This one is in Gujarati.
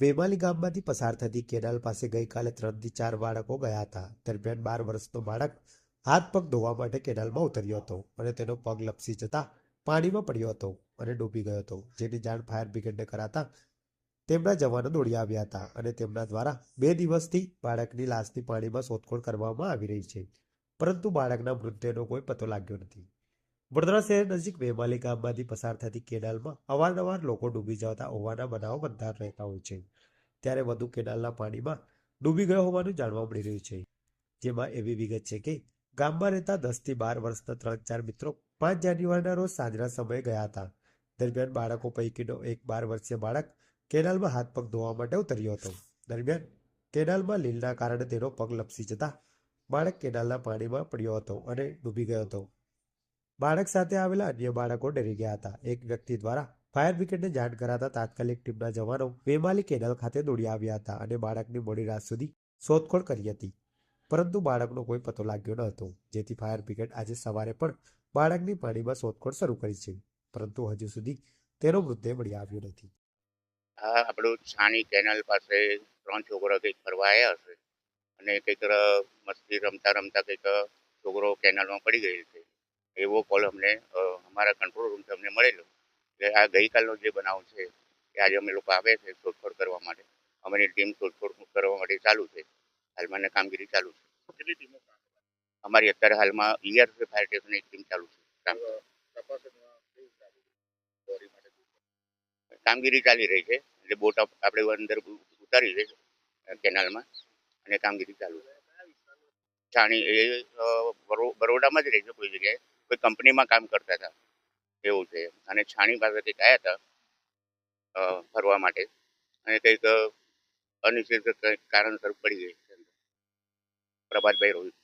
વેમાલી ગામમાંથી પસાર થતી કેનાલ પાસે ગઈકાલે ત્રણથી ચાર બાળકો ગયા હતા. દરમિયાન બાર વર્ષનો બાળક હાથ પગ ધોવા માટે કેનાલમાં ઉતર્યો હતો અને તેનો પગ લપસી જતા પાણીમાં પડ્યો હતો અને ડૂબી ગયો હતો. જેની જાણ ફાયર બ્રિગેડને કરાતા તેમના જવાનો દોડી આવ્યા હતા અને તેમના દ્વારા બે દિવસથી બાળકની લાશની પાણીમાં શોધખોળ કરવામાં આવી રહી છે. પરંતુ બાળકના મૃતદેહનો કોઈ પતો લાગ્યો નથી. વડોદરા શહેર નજીક વેમાલી ગામમાંથી પસાર થતી કેનાલમાં અવારનવાર લોકો ડૂબી જતા હોવાના બનાવો બનતા રહેતા હોય છે. ત્યારે વધુ કેનાલના પાણીમાં ડૂબી ગયો હોવાનું જાણવા મળી રહ્યું છે. જેમાં એવી વિગત છે કે ગામમાં રહેતા દસથી બાર વર્ષના ત્રણ ચાર મિત્રો પાંચ જાન્યુઆરીના રોજ સાંજના સમયે ગયા હતા. દરમિયાન બાળકો પૈકીનો એક બાર વર્ષીય બાળક કેનાલમાં હાથ પગ ધોવા માટે ઉતર્યો હતો. દરમિયાન કેનાલમાં લીલના કારણે તેનો પગ લપસી જતા બાળક કેનાલના પાણીમાં પડ્યો હતો અને ડૂબી ગયો હતો. બાળક સાથે આવેલા અન્ય બાળકો ડરી ગયા હતા. એક વ્યક્તિ દ્વારા ફાયર બ્રિગેડને જાણ કરાતા તાત્કાલિક ટીમના જવાનો વેમાલી કેનાલ ખાતે દોડી આવ્યા હતા અને બાળકની મોડી રાત સુધી શોધખોળ કરી હતી. પરંતુ બાળકનો કોઈ પતો લાગ્યો ન હતો, જેથી ફાયર બ્રિગેડ આજે સવારે પણ બાળકની પાણીમાં શોધખોળ શરૂ કરી છે, પરંતુ હજુ સુધી તેનો મૃતદેહ મળી આવ્યો નથી. આ આપણું છાણી કેનાલ પાસે ત્રણ છોકરા કંઈક ફરવા આવ્યા હશે અને કંઈક મસ્તી રમતા રમતા કંઈક છોકરો કેનાલમાં પડી ગયેલ છે. એવો કોલ અમને અમારા કંટ્રોલ રૂમથી અમને મળેલો એટલે આ ગઈકાલનો જે બનાવ છે એ આજે અમે લોકો આવે છે શોધખોળ કરવા માટે. અમારી ટીમ શોધખોળ કરવા માટે ચાલુ છે. હાલમાં કામગીરી ચાલુ છે. અમારી અત્યારે હાલમાં ઈઆરસી ફાયર સ્ટેશનની ટીમ ચાલુ છે. કામગીરી ચાલી રહી છે. એટલે બોટ આપણે અંદર ઉતારી છે કેનાલમાં અને કામગીરી ચાલુ છે. છાણી એ બરોડામાં જ રહે છે કોઈ જગ્યાએ. કોઈ કંપનીમાં કામ કરતા હતા. એવું છે. અને છાણી પાસેથી આવ્યા હતા ફરવા માટે. અને કંઈક અનિશ્ચિત કંઈક કારણસર પડી ગઈ. પ્રભાતભાઈ રોહિત.